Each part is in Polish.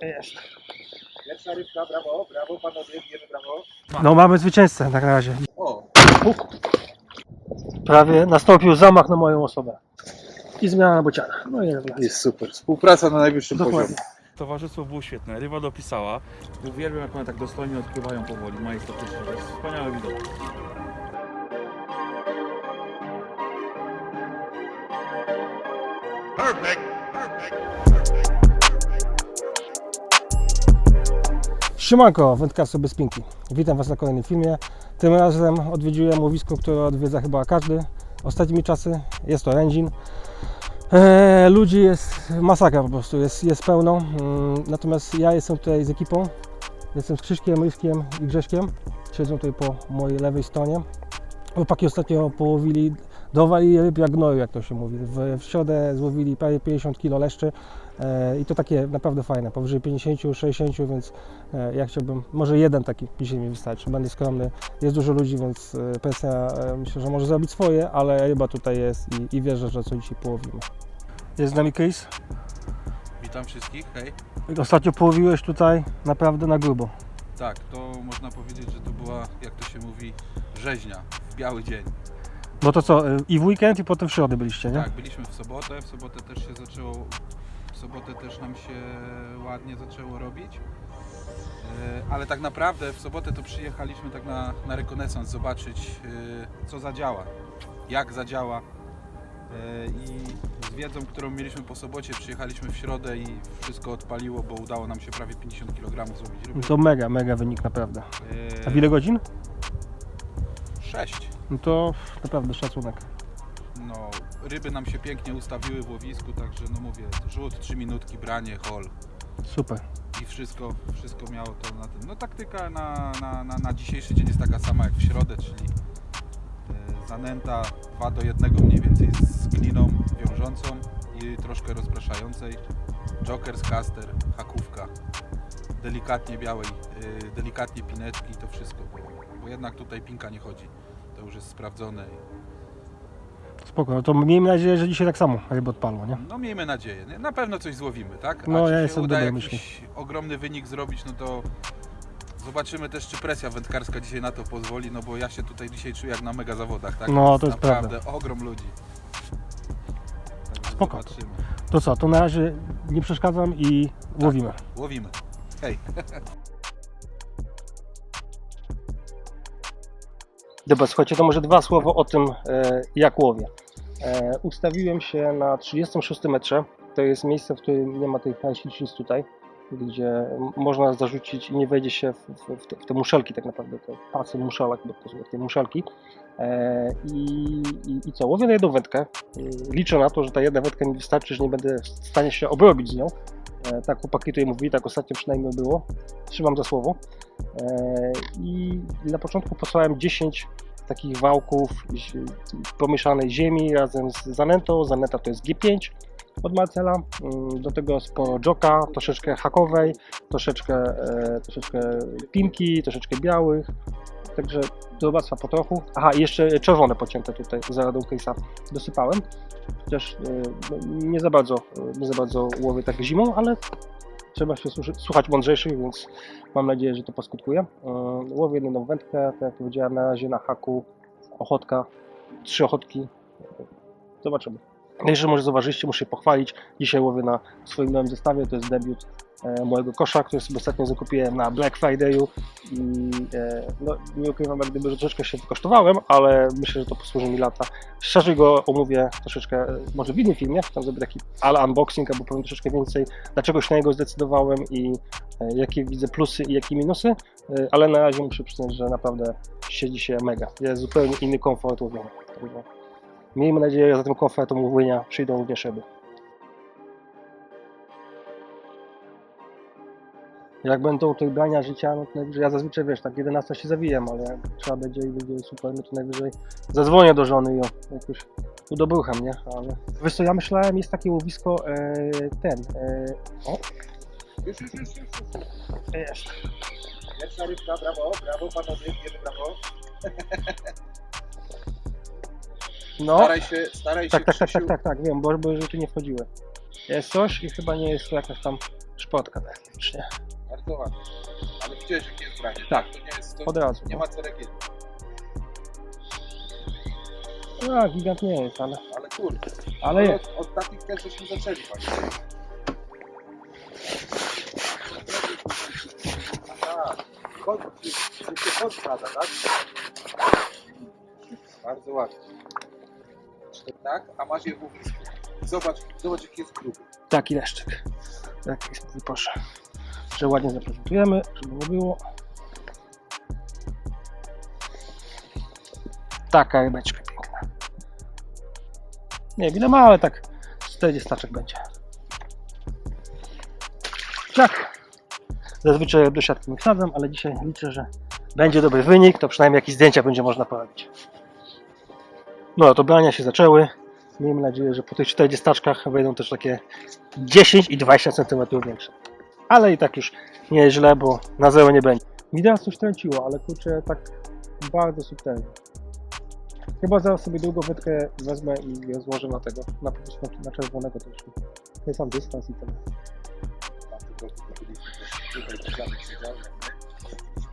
Jest. Pierwsza rybka, brawo, brawo panowie, bijemy brawo. No mamy zwycięzcę na razie. O, Prawie nastąpił zamach na moją osobę. I zmiana bociana. No i rewelacja. jest super. Współpraca na najwyższym Dokładnie. poziomie. Towarzystwo było świetne, ryba dopisała. Uwielbiam jak one tak dostojnie odpływają powoli, majestatycznie. To jest wspaniały widok. Siemanko, wędkarstwo bez pinki. Witam Was na kolejnym filmie. Tym razem odwiedziłem łowisko, które odwiedza chyba każdy. Ostatnimi czasy jest to Rędzin. Eee, ludzi jest masakra po prostu, jest, jest pełno. Mm, Natomiast ja jestem tutaj z ekipą. Jestem z Krzyśkiem, Ryskiem i Grześkiem. Siedzą tutaj po mojej lewej stronie. Chłopaki ostatnio połowili, dowali ryb jak gnoju, jak to się mówi. W, w środę złowili prawie 50 kg leszczy. E, I to takie naprawdę fajne, powyżej 50, 60, więc e, ja chciałbym, może jeden taki dzisiaj mi wystarczy, będę skromny. Jest dużo ludzi, więc e, pensja e, myślę, że może zrobić swoje, ale ryba tutaj jest i, i wierzę, że co dzisiaj połowimy. Jest z nami Chris. Witam wszystkich, hej. Ostatnio połowiłeś tutaj naprawdę na grubo. Tak, to można powiedzieć, że to była, jak to się mówi, rzeźnia w biały dzień. Bo to co, e, i w weekend i potem w środę byliście, nie? Tak, byliśmy w sobotę, w sobotę też się zaczęło, w sobotę też nam się ładnie zaczęło robić. E, Ale tak naprawdę w sobotę to przyjechaliśmy tak na, na rekonesans zobaczyć, e, co zadziała, jak zadziała. E, I z wiedzą, którą mieliśmy po sobocie, przyjechaliśmy w środę i wszystko odpaliło, bo udało nam się prawie 50 kg ryby. To mega, mega wynik naprawdę. A w ile godzin? 6. No to naprawdę szacunek. No, ryby nam się pięknie ustawiły w łowisku, także no mówię, rzut, 3 minutki, branie, hol Super. i wszystko, wszystko miało to na tym. No taktyka na, na, na, na dzisiejszy dzień jest taka sama jak w środę, czyli e, zanęta 2 do 1 mniej więcej z gliną wiążącą i troszkę rozpraszającej. Jokers, caster, hakówka, delikatnie białej, e, delikatnie pineczki i to wszystko, bo, bo jednak tutaj pinka nie chodzi. To już jest sprawdzone i Spoko, no to miejmy nadzieję, że dzisiaj tak samo ryby odpalą, nie? No miejmy nadzieję. nie? Na pewno coś złowimy, tak? A No, czy ja się jestem uda dobrej jakiś ogromny wynik zrobić, no to zobaczymy też, czy presja wędkarska dzisiaj na to pozwoli, no bo ja się tutaj dzisiaj czuję jak na mega zawodach, tak? No, to jest Naprawdę ogrom ludzi. Także Spoko. Zobaczymy. To co, to na razie nie przeszkadzam i łowimy. Łowimy. Hej. Dobra, słuchajcie, to może dwa słowa o tym, e, jak łowię. E, ustawiłem się na 36 metrze. To jest miejsce, w którym nie ma tych najślicznic tutaj, gdzie można zarzucić i nie wejdzie się w, w, te, w te muszelki tak naprawdę, te pasy muszelek, bo to są takie muszelki. E, i, i, I co, łowię na jedną wędkę. Liczę na to, że ta jedna wędka mi wystarczy, że nie będę w stanie się obrobić z nią. E, tak chłopaki tutaj mówili, tak ostatnio przynajmniej było. Trzymam za słowo. E, I na początku posłałem 10 takich wałków pomieszanej ziemi razem z zanętą. Zanęta to jest G5 od Marcela. Mm, Do tego sporo joka, troszeczkę hakowej, troszeczkę, e, troszeczkę pinki, troszeczkę białych. Także do robactwa po trochu. Aha, jeszcze czerwone pocięte tutaj za radą case'a dosypałem. Chociaż e, no, nie za bardzo, e, nie za bardzo łowię tak zimą, ale trzeba się słuchać mądrzejszych, więc mam nadzieję, że to poskutkuje. Łowię jedną wędkę, tak jak powiedziałem, na razie na haku ochotka, trzy ochotki. Zobaczymy. Jeszcze może zauważyliście, muszę się pochwalić. Dzisiaj łowię na swoim nowym zestawie, to jest debiut e, mojego kosza, który sobie ostatnio zakupiłem na Black Friday'u i e, no, nie ukrywam, jak gdyby, że troszeczkę się wykosztowałem, ale myślę, że to posłuży mi lata. Szerzej go omówię troszeczkę, e, może w innym filmie, tam zrobię taki ala unboxing, albo powiem troszeczkę więcej, dlaczego się na niego zdecydowałem i e, jakie widzę plusy i jakie minusy, e, ale na razie muszę przyznać, że naprawdę siedzi się mega. Jest zupełnie inny komfort łowienia. Miejmy nadzieję, że za tym komfortem łowienia przyjdą również ryby. Jak będą tutaj brania życia, no to najwyżej, ja zazwyczaj wiesz, tak 11 się zawijam, ale jak trzeba będzie i będzie super, no to najwyżej zadzwonię do żony i ją jakoś udobrucham, nie? Ale wiesz co, ja myślałem, jest takie łowisko, e, ten, e, o, Już, już, już, już, już. jest, Pierwsza rybka, brawo, brawo panowie, brawo. no, Staraj się, staraj tak, się tak, tak, tak, tak, tak, wiem, bo, bo rzuty nie wchodziły. Jest coś i chyba nie jest to jakaś tam szpotka technicznie. Bardzo ładnie. Ale widziałeś jakie jest branie. Tak. To nie jest, to Od razu. nie ma co rekiet. No, gigant nie jest, ale, Ale kurde. ale jest. Od, od takich też żeśmy zaczęli, panie. Tak. Tak? Bardzo ładnie. Tak, a masz je w łowisku. Zobacz, zobacz jaki jest gruby. Taki leszczyk. Taki sobie proszę. Że ładnie zaprezentujemy, żeby było. Taka rybeczka piękna. Nie wiem ile ma, ale tak 40 staczek będzie. Tak. Zazwyczaj do siatki nie wsadzam, ale dzisiaj liczę, że będzie dobry wynik, to przynajmniej jakieś zdjęcia będzie można porobić. No to brania się zaczęły. Miejmy nadzieję, że po tych 40 staczkach wejdą też takie 10 i 20 cm większe. Ale i tak już nie jest źle, bo na zero nie będzie. Widać coś trąciło, ale kurczę tak bardzo subtelnie. Chyba zaraz sobie długą wędkę wezmę i rozłożę na tego, na po prostu na czerwonego też. Jest sam dystans i. Byliśmy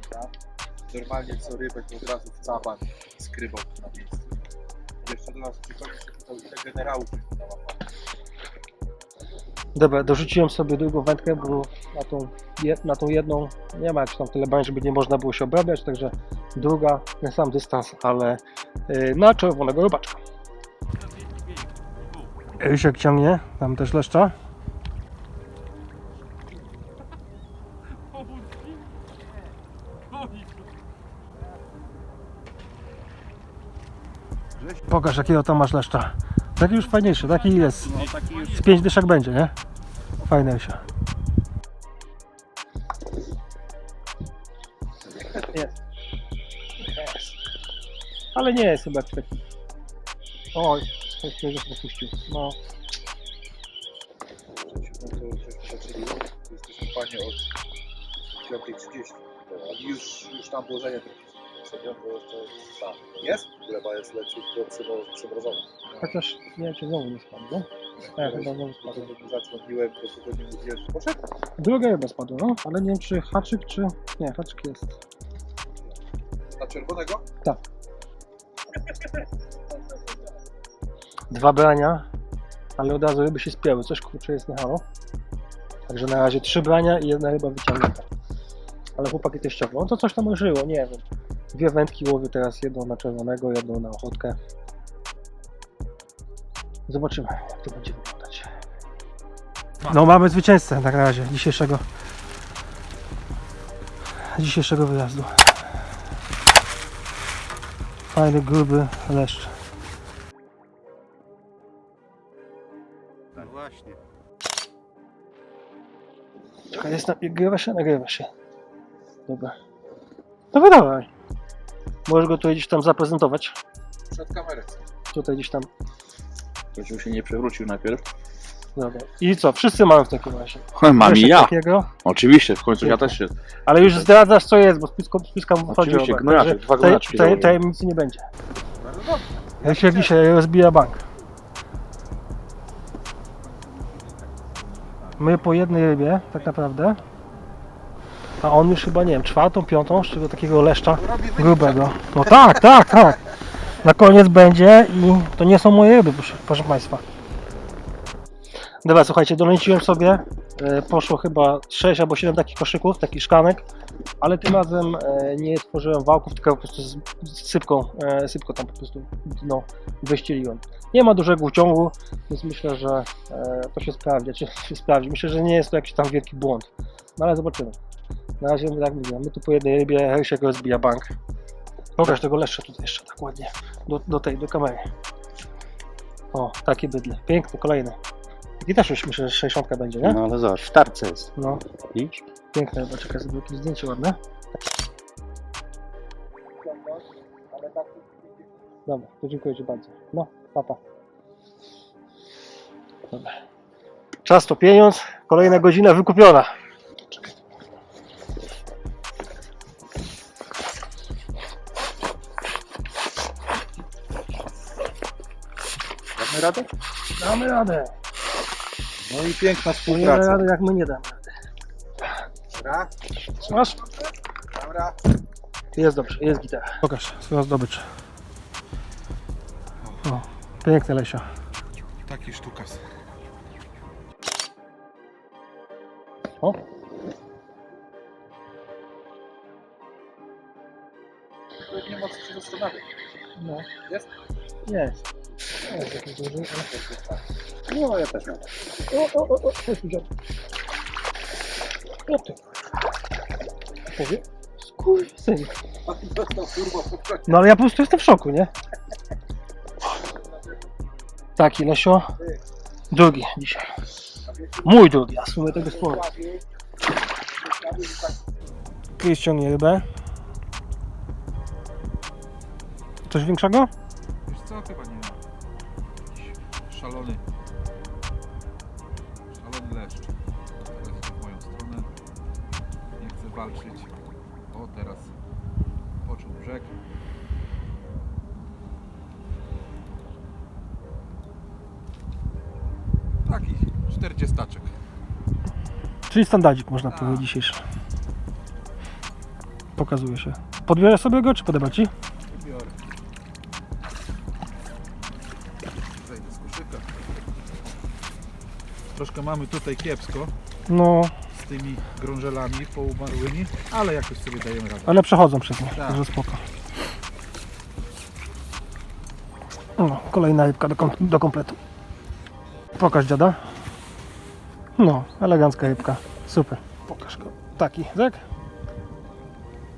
tam. Normalnie co rybę to od razu w caban skrywał na miejscu. Jeszcze do nas przychodzi się pytał, generałów. Dobra, dorzuciłem sobie długą wędkę, bo na tą, na tą jedną nie ma jakichś tam tyle bań, żeby nie można było się obrabiać, także druga, ten sam dystans, ale yy, na czerwonego robaczka. Rysiek ciągnie, tam też leszcza. Pokaż jakiego tam masz leszcza. Taki już fajniejszy, taki jest. Z pięć dyszek będzie, nie? Fajne się. Jest. Ale nie jest chyba taki. Oj, coś się już popuścił. No, jesteśmy panie od 5.30. A już, już tam włożenie trochę. To jeszcze tak. Jest? Gleba jest leciutko przymo- przymrożona. chociaż nie wiem czy znowu nie spadł, nie? Tak, chyba znowu spadł. Potem mu zadzwoniłem, mówiłem, że poszedł. Druga chyba spadła, no, ale nie wiem czy haczyk czy... Nie, haczyk jest. Na czerwonego? Dwa brania, ale od razu ryby się spięły, coś kurczę jest nie halo. Także na razie trzy brania i jedna ryba wyciągnięta. Ale chłopaki teściowo, no to coś tam żyło, nie wiem. Dwie wędki łowię teraz, jedną na czerwonego, jedną na ochotkę. Zobaczymy, jak to będzie wyglądać. No mamy zwycięzcę tak na razie dzisiejszego dzisiejszego wyjazdu. Fajny, gruby leszcz. No właśnie. Czekaj, jest nagrywa się? Nagrywa się. Dobra. No wydawaj. Możesz go tutaj gdzieś tam zaprezentować. Przed kamerą. Tutaj gdzieś tam. Żeby się nie przewrócił najpierw. Dobra. I co? Wszyscy mamy w takim razie. Mam i ja. Takiego, Oczywiście, w końcu ja też się. ale już zdradzasz co jest, bo spiska, spiska mu chodzi Oczywiście, o gnojaczek, dwa taj, gnojaczki taj, tajemnicy nie będzie. Bardzo dobrze. Jak się dzisiaj rozbija bank. My po jednej rybie, tak naprawdę. A on już chyba, nie wiem, czwartą, piątą, z czego takiego leszcza grubego. No tak, tak, tak. Na koniec będzie i to nie są moje ryby, proszę, proszę Państwa. Dobra, słuchajcie, doleciłem sobie. E, Poszło chyba 6 albo 7 takich koszyków, takich szklanek, ale tym razem e, nie tworzyłem wałków, tylko po prostu z, sypką, e, sypką tam po prostu no, wyścieliłem. Nie ma dużego uciągu, więc myślę, że to się sprawdzi, czy się sprawdzi. Myślę, że nie jest to jakiś tam wielki błąd, no ale zobaczymy. Na razie, tak mówię, my tu po jednej rybie, Rysiek rozbija bank. Pokaż tego leszcza tutaj jeszcze tak ładnie, do, do tej, do kamery. O, takie bydle, piękny, kolejny. Taki też już myślę, że 60 będzie, nie? No ale zobacz, w tarce jest. No, Widzisz? piękne, chyba czekaj, sobie jakieś zdjęcie ładne. Dobra, to dziękuję Ci bardzo. No, papa. Dobra. Czas to pieniądz, kolejna godzina wykupiona. Radę? Damy radę. No i piękna Nie da współpraca. rady jak my nie damy rady. Dobra, Masz? dobra. Jest dobrze, jest gitara. Pokaż swoją zdobycz. O, piękne Lesio. Taki sztukas. O, Nie ma co się zastanawiać. no. Jest? Jest. Jest jakiś duży, ale... No, ja też mam. O, o, o, o, tu dziad. O ty. Powie? Skurwysyn. No ale ja po prostu jestem w szoku, nie? Taki Lesio. Drugi dzisiaj. Mój drugi, a sumie tego sporo. Kiedyś ciągnie rybę. Coś większego? Wiesz co, chyba nie szalony. Szalony leszcz. Teraz idzie w moją stronę. Nie chce walczyć. O, teraz poczuł brzeg. Taki 40 staczek. Czyli standardzik można Tak. powiedzieć dzisiejszy. Pokazuje się. Podbiorę sobie go, czy podoba Ci? Mamy tutaj kiepsko No, z tymi grążelami poumarłymi, ale jakoś sobie dajemy radę. ale przechodzą przez nie, Tak. także spoko. No, kolejna rybka do, kom do kompletu. Pokaż dziada. No, elegancka rybka. Super. Pokaż go. Taki, tak?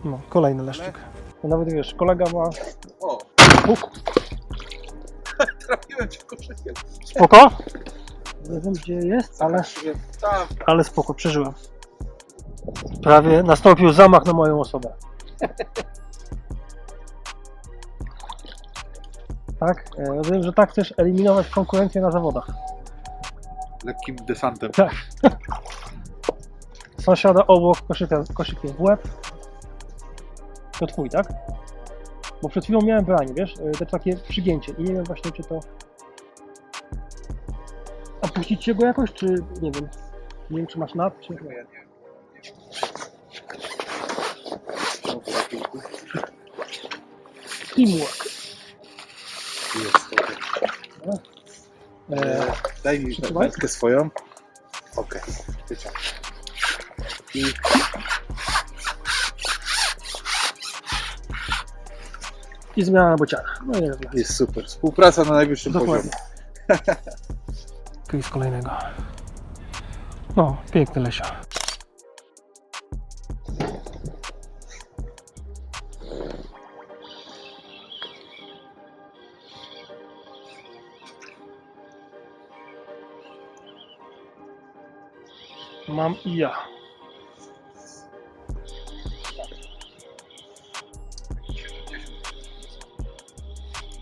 No, kolejny leszczyk. Nawet wiesz, kolega ma... O, Puk, trafiłem cię koszykiem. spoko. Nie wiem gdzie jest, ale, ale spoko, przeżyłem. Prawie nastąpił zamach na moją osobę. Tak? E, Rozumiem, że tak chcesz eliminować konkurencję na zawodach. Lekkim desantem. Tak. Sąsiada obok koszykiem, koszykiem w łeb. To twój, tak? Bo przed chwilą miałem branie, wiesz, e, te takie przygięcie i nie wiem właśnie czy to... Opuścić się go jakoś, czy nie wiem. Nie wiem czy masz nad, czy... nie. Teamwork. Jest to. E, Daj mi Przytrzymaj. swoją. Okej, wyciągnę. I I zmiana na bociana. No rewelacja. jest super. Współpraca na najwyższym Dokładnie. poziomie. Case kolejnego. No, piękny Lesio. Mam i ja.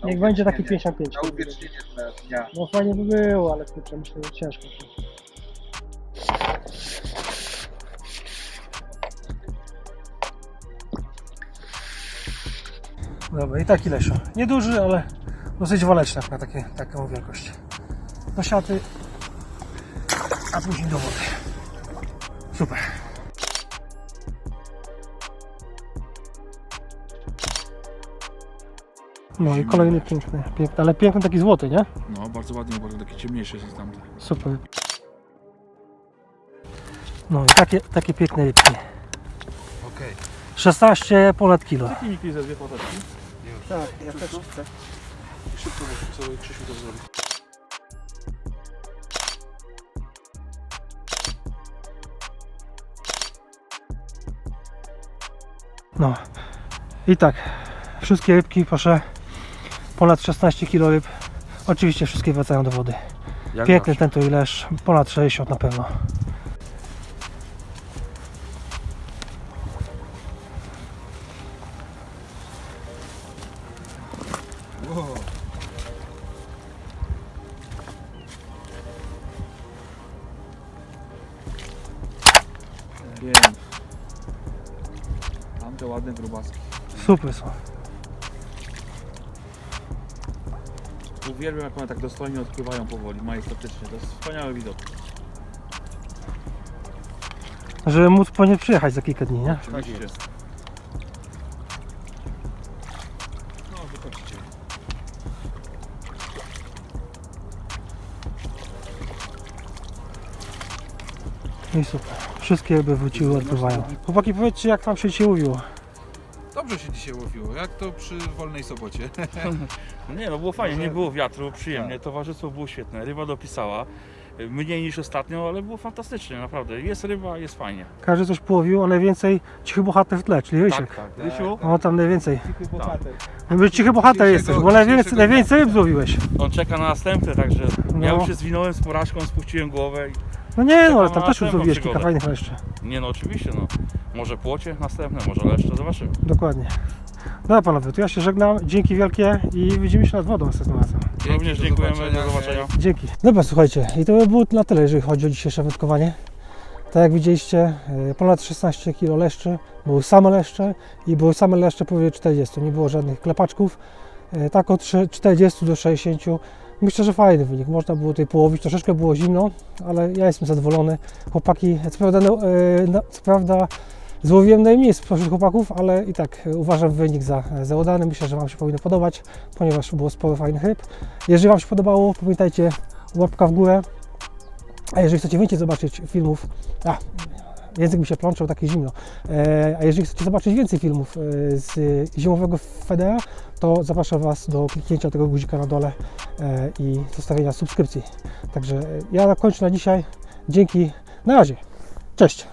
Niech będzie taki 55. Na uwiecznienie dnia. No fajnie by było, ale kurczę, myślę, że ciężko. Dobra, i taki lesio. Nieduży, ale dosyć waleczny na takie, taką wielkość. Do siaty, a później do wody. Super. No i kolejny piękny, piękny, ale piękny taki złoty, nie? No, bardzo ładnie, bardzo taki ciemniejszy jest tamten. Super. No i takie, takie piękne rybki. Okej. 16 ponad kilo. Taki ze dwie poteczki. Tak, ja też chcę. I szybko muszę sobie Krzysiu to zrobić. No i tak, wszystkie rybki proszę, ponad 16 kilo ryb. Oczywiście wszystkie wracają do wody. Jak Piękny ten tu ileż, ponad 60 na pewno. Pięknie. Tamte ładne grubaski. Super są. Uwielbiam jak one tak dostojnie odpływają powoli, majestatycznie. To jest wspaniały widok. żeby móc po nie przyjechać za kilka dni, nie? Oczywiście. No, wychodzicie. No i super. Wszystkie jakby wróciły, odpływają. Chłopaki, powiedzcie, jak tam się dzisiaj mówiło? Dobrze się dzisiaj łowiło, jak to przy wolnej sobocie. Nie no, było fajnie, Może- nie było wiatru, przyjemnie, towarzystwo było świetne, ryba dopisała. Mniej niż ostatnio, ale było fantastycznie, naprawdę. Jest ryba, jest fajnie. Każdy coś połowił, a najwięcej cichy bohater w tle, czyli Rysiek. Tak, tak. Rysiu, O, tam najwięcej. Cichy bohater. Jakby cichy bohater Dzisiejszego- jesteś, bo najwięcej, dzisiejszego najwięcej ryb złowiłeś. on czeka na następne, także ja No. już się zwinąłem z porażką, spuściłem głowę i... No nie, no ale tam też już złowiłeś kilka fajnych jeszcze. Nie no, oczywiście, no. Może płocie następne, może leszcze, zobaczymy. Dokładnie. Dobra panowie, to ja się żegnam. Dzięki wielkie i widzimy się nad wodą następnym razem. Również do dziękujemy, zobaczenia. do zobaczenia. Dzięki. Dobra, słuchajcie, i to by było na tyle, jeżeli chodzi o dzisiejsze wędkowanie. Tak jak widzieliście, e, ponad 16 kg leszczy, były same leszcze i były same leszcze powyżej 40, nie było żadnych klepaczków. E, Tak od trzy- 40 do 60. Myślę, że fajny wynik. Można było tutaj połowić, troszeczkę było zimno, ale ja jestem zadowolony. Chłopaki, co prawda, no, e, no, co prawda złowiłem najmniej spośród chłopaków, ale i tak e, uważam wynik za, za udany. Myślę, że Wam się powinno podobać, ponieważ było sporo fajnych ryb. Jeżeli Wam się podobało, pamiętajcie, łapka w górę. A jeżeli chcecie więcej zobaczyć filmów, a język mi się plączał, takie zimno. E, a jeżeli chcecie zobaczyć więcej filmów e, z zimowego Federa, to zapraszam Was do kliknięcia tego guzika na dole e, i zostawienia subskrypcji. Także e, ja kończę na dzisiaj. Dzięki. Na razie. Cześć.